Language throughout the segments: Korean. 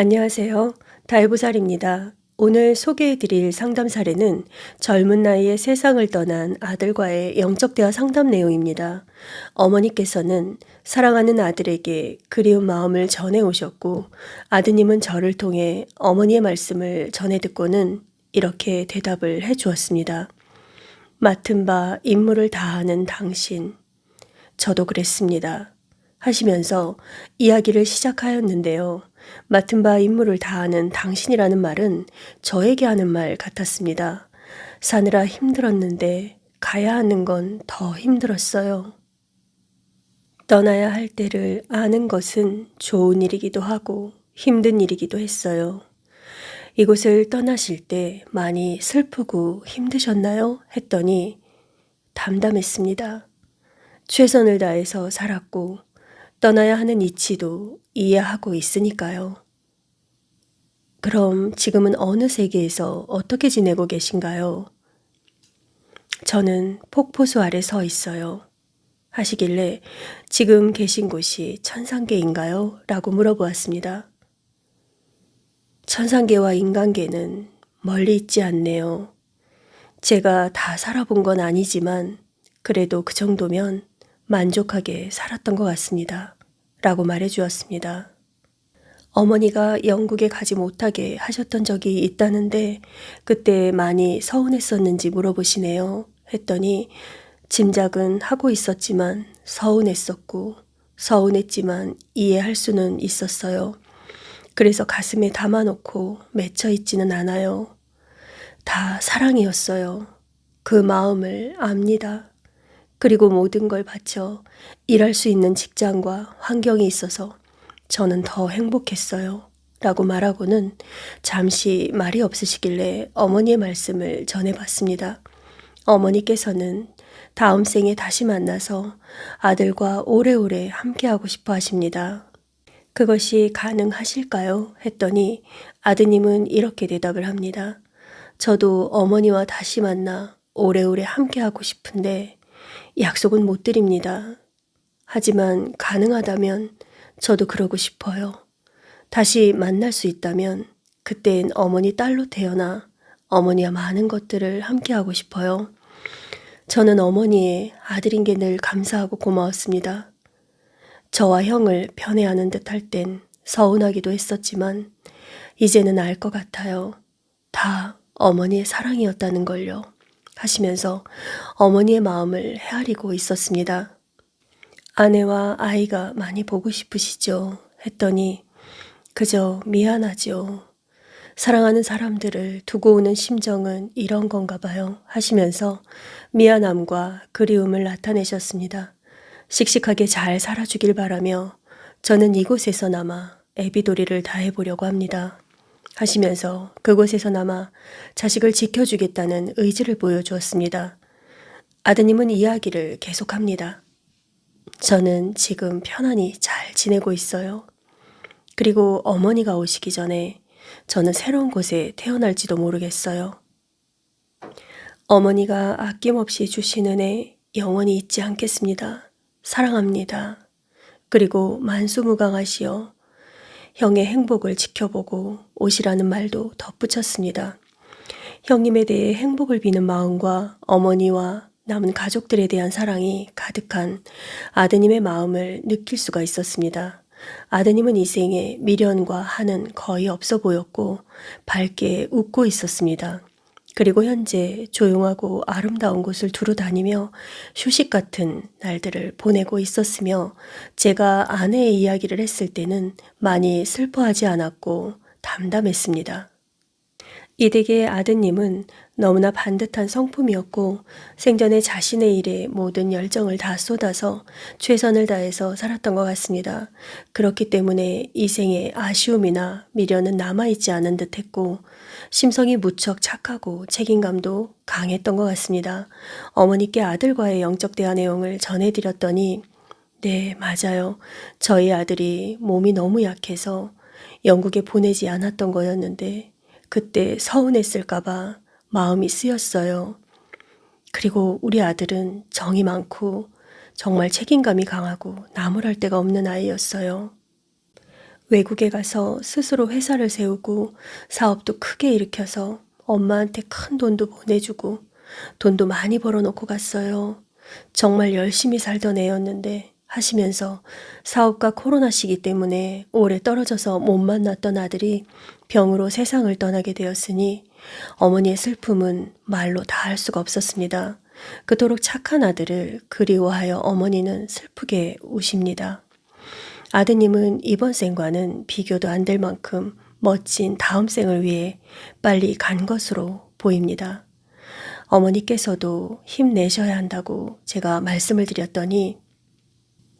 안녕하세요. 달보살입니다. 오늘 소개해드릴 상담 사례는 젊은 나이에 세상을 떠난 아들과의 영적 대화 상담 내용입니다. 어머니께서는 사랑하는 아들에게 그리운 마음을 전해 오셨고 아드님은 저를 통해 어머니의 말씀을 전해 듣고는 이렇게 대답을 해 주었습니다. 맡은 바 임무를 다하는 당신. 저도 그랬습니다. 하시면서 이야기를 시작하였는데요. 맡은 바 임무를 다하는 당신이라는 말은 저에게 하는 말 같았습니다. 사느라 힘들었는데 가야 하는 건 더 힘들었어요. 떠나야 할 때를 아는 것은 좋은 일이기도 하고 힘든 일이기도 했어요. 이곳을 떠나실 때 많이 슬프고 힘드셨나요? 했더니 담담했습니다. 최선을 다해서 살았고 떠나야 하는 이치도 이해하고 있으니까요. 그럼 지금은 어느 세계에서 어떻게 지내고 계신가요? 저는 폭포수 아래 서 있어요. 하시길래 지금 계신 곳이 천상계인가요? 라고 물어보았습니다. 천상계와 인간계는 멀리 있지 않네요. 제가 다 살아본 건 아니지만 그래도 그 정도면 만족하게 살았던 것 같습니다. 라고 말해 주었습니다. 어머니가 영국에 가지 못하게 하셨던 적이 있다는데 그때 많이 서운했었는지 물어보시네요. 했더니 짐작은 하고 있었지만 서운했었고 서운했지만 이해할 수는 있었어요. 그래서 가슴에 담아놓고 맺혀 있지는 않아요. 다 사랑이었어요. 그 마음을 압니다. 그리고 모든 걸 바쳐 일할 수 있는 직장과 환경이 있어서 저는 더 행복했어요. 라고 말하고는 잠시 말이 없으시길래 어머니의 말씀을 전해봤습니다. 어머니께서는 다음 생에 다시 만나서 아들과 오래오래 함께하고 싶어 하십니다. 그것이 가능하실까요? 했더니 아드님은 이렇게 대답을 합니다. 저도 어머니와 다시 만나 오래오래 함께하고 싶은데 약속은 못 드립니다. 하지만 가능하다면 저도 그러고 싶어요. 다시 만날 수 있다면 그땐 어머니 딸로 태어나 어머니와 많은 것들을 함께하고 싶어요. 저는 어머니의 아들인 게 늘 감사하고 고마웠습니다. 저와 형을 편애하는 듯 할 땐 서운하기도 했었지만 이제는 알 것 같아요. 다 어머니의 사랑이었다는 걸요. 하시면서 어머니의 마음을 헤아리고 있었습니다. 아내와 아이가 많이 보고 싶으시죠? 했더니 그저 미안하죠. 사랑하는 사람들을 두고 오는 심정은 이런 건가 봐요. 하시면서 미안함과 그리움을 나타내셨습니다. 씩씩하게 잘 살아주길 바라며 저는 이곳에서나마 애비도리를 다해보려고 합니다. 하시면서 그곳에서나마 자식을 지켜주겠다는 의지를 보여주었습니다. 아드님은 이야기를 계속합니다. 저는 지금 편안히 잘 지내고 있어요. 그리고 어머니가 오시기 전에 저는 새로운 곳에 태어날지도 모르겠어요. 어머니가 아낌없이 주시는 애 영원히 잊지 않겠습니다. 사랑합니다. 그리고 만수무강하시어 형의 행복을 지켜보고 오시라는 말도 덧붙였습니다. 형님에 대해 행복을 비는 마음과 어머니와 남은 가족들에 대한 사랑이 가득한 아드님의 마음을 느낄 수가 있었습니다. 아드님은 이 생에 미련과 한은 거의 없어 보였고 밝게 웃고 있었습니다. 그리고 현재 조용하고 아름다운 곳을 두루 다니며 휴식 같은 날들을 보내고 있었으며 제가 아내의 이야기를 했을 때는 많이 슬퍼하지 않았고 담담했습니다. 이댁의 아드님은 너무나 반듯한 성품이었고 생전에 자신의 일에 모든 열정을 다 쏟아서 최선을 다해서 살았던 것 같습니다. 그렇기 때문에 이 생에 아쉬움이나 미련은 남아있지 않은 듯 했고 심성이 무척 착하고 책임감도 강했던 것 같습니다. 어머니께 아들과의 영적 대화 내용을 전해드렸더니 네, 맞아요. 저희 아들이 몸이 너무 약해서 영국에 보내지 않았던 거였는데 그때 서운했을까봐 마음이 쓰였어요. 그리고 우리 아들은 정이 많고 정말 책임감이 강하고 나무랄 데가 없는 아이였어요. 외국에 가서 스스로 회사를 세우고 사업도 크게 일으켜서 엄마한테 큰 돈도 보내주고 돈도 많이 벌어놓고 갔어요. 정말 열심히 살던 애였는데 하시면서 사업과 코로나 시기 때문에 오래 떨어져서 못 만났던 아들이 병으로 세상을 떠나게 되었으니 어머니의 슬픔은 말로 다 할 수가 없었습니다. 그토록 착한 아들을 그리워하여 어머니는 슬프게 우십니다. 아드님은 이번 생과는 비교도 안 될 만큼 멋진 다음 생을 위해 빨리 간 것으로 보입니다. 어머니께서도 힘내셔야 한다고 제가 말씀을 드렸더니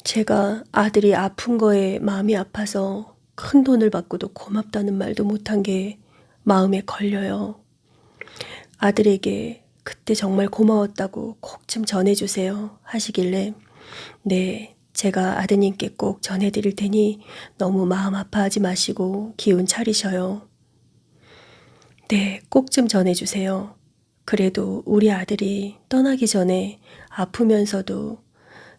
제가 아들이 아픈 거에 마음이 아파서 큰 돈을 받고도 고맙다는 말도 못한 게 마음에 걸려요. 아들에게 그때 정말 고마웠다고 꼭 좀 전해주세요 하시길래 네, 제가 아드님께 꼭 전해드릴 테니 너무 마음 아파하지 마시고 기운 차리셔요. 네, 꼭 좀 전해주세요. 그래도 우리 아들이 떠나기 전에 아프면서도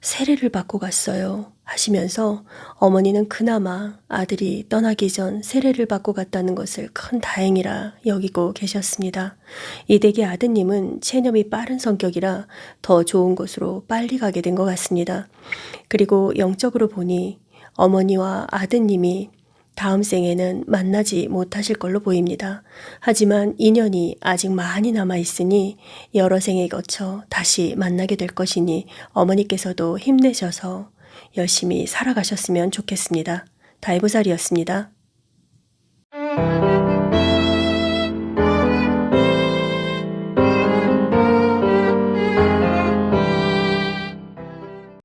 세례를 받고 갔어요. 하시면서 어머니는 그나마 아들이 떠나기 전 세례를 받고 갔다는 것을 큰 다행이라 여기고 계셨습니다. 이댁의 아드님은 체념이 빠른 성격이라 더 좋은 곳으로 빨리 가게 된 것 같습니다. 그리고 영적으로 보니 어머니와 아드님이 다음 생에는 만나지 못하실 걸로 보입니다. 하지만 인연이 아직 많이 남아 있으니 여러 생에 거쳐 다시 만나게 될 것이니 어머니께서도 힘내셔서 열심히 살아가셨으면 좋겠습니다. 다이브살이었습니다.